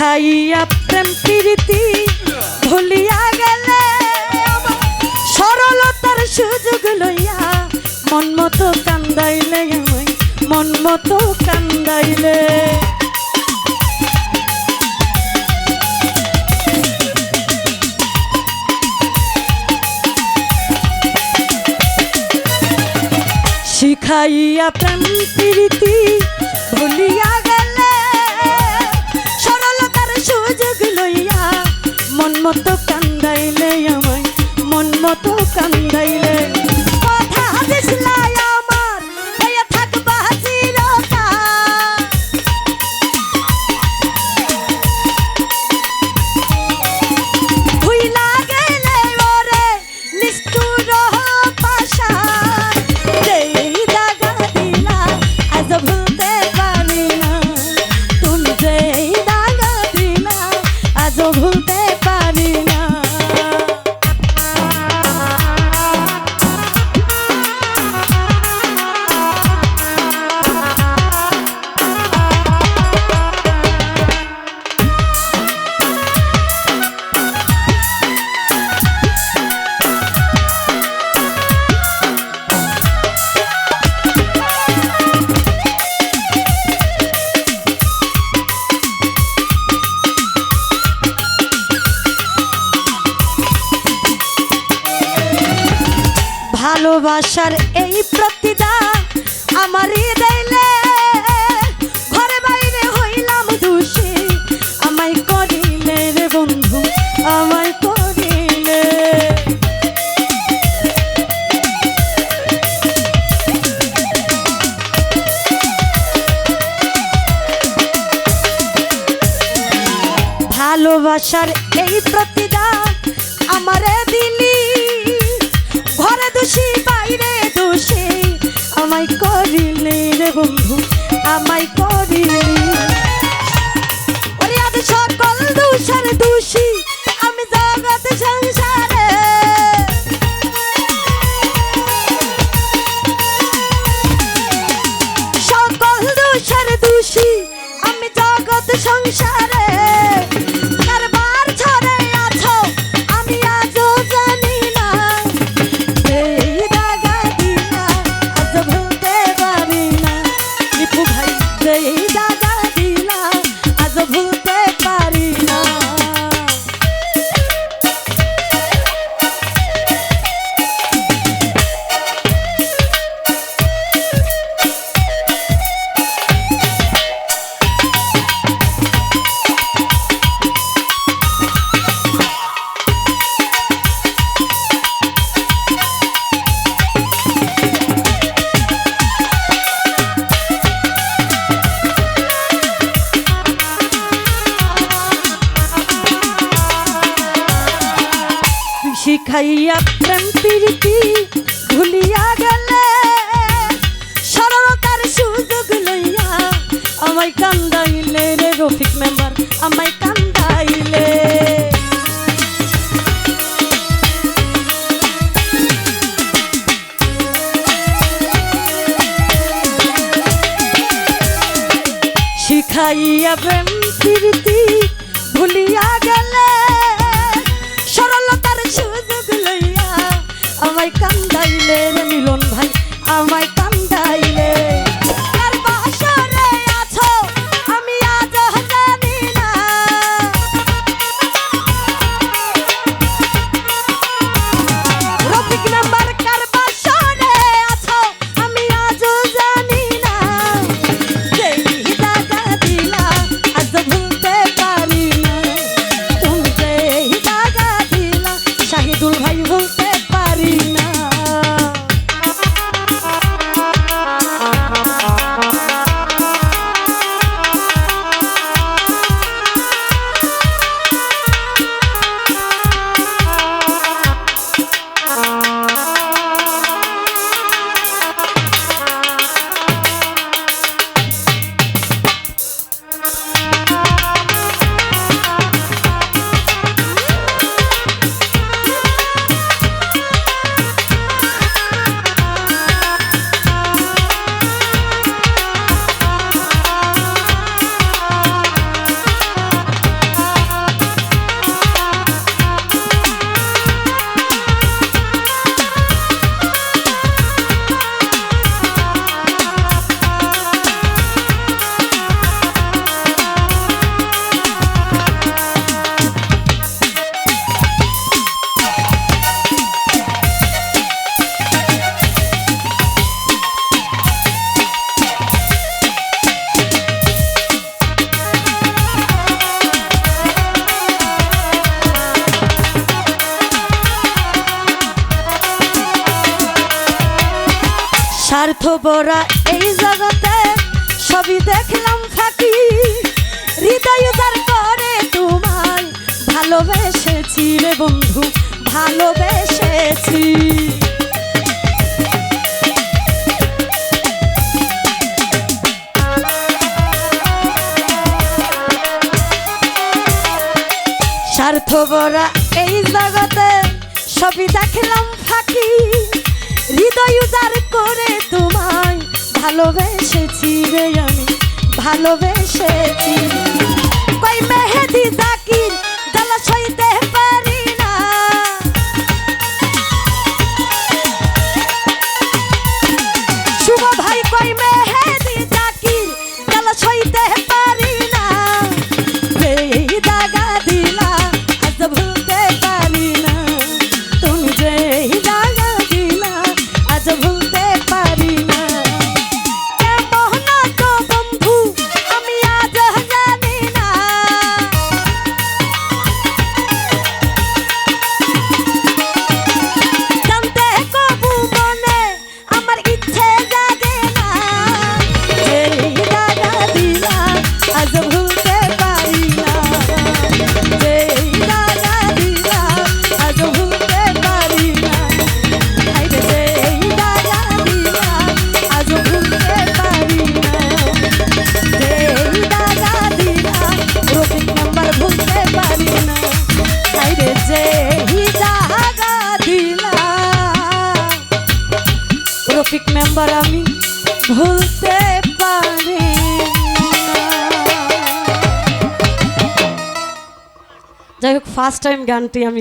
খাইয়া প্রেম প্রীতি, ভুলিয়া গেলে সরলতার সুযোগ লইয়া মন মতো কান্দাইলে মন মতো কান্দাইলে। শিখাইয়া প্রেম প্রীতি মতো কান্দাইলে আমায় মন মতো কান্দাইলে ভালোবাসার এই প্রতিদান আমারই দিলে ঘরে বাইরে হইলাম দোষী। আমায় করিলে রে বন্ধু, আমায় করিলে। ভালোবাসার এই প্রতিদান আমারে দিলি। ঘরে দোষী আমায় করিলে রে বন্ধু আমায় করিলে শিখাইয়া প্রেম প্রীতি ভুলিয়া গেলে সরলতার সুযোগ লইয়া আমায় কান্দাইলে রে রফিক মেম্বার, আমায় কান্দাইলে। শিখাইয়া প্রেম প্রীতি আমায় কান্দাইলে মিলন ভাই আমায় কান্দাইলে স্বার্থপরা এই জগতে সবই দেখলাম ফাঁকি। হৃদয় উদার করে তোমায় ভালোবেসেছি রে বন্ধু, ভালোবেসেছি। স্বার্থপরা এই জগতে সবই দেখলাম ফাঁকি। হৃদয় উদার করে তোমায় ভালোবেসেছি রে আমি, ভালোবেসেছি। কই মেহেদি জাকির, জ্বালা সইতে পারি না। শুভ ভাই, কই মেহেদি জাকির, জ্বালা সইতে পারি না। যেই মেম্বার আমি ভুলতে পারি যাই হোক ফার্স্ট টাইম গানটি আমি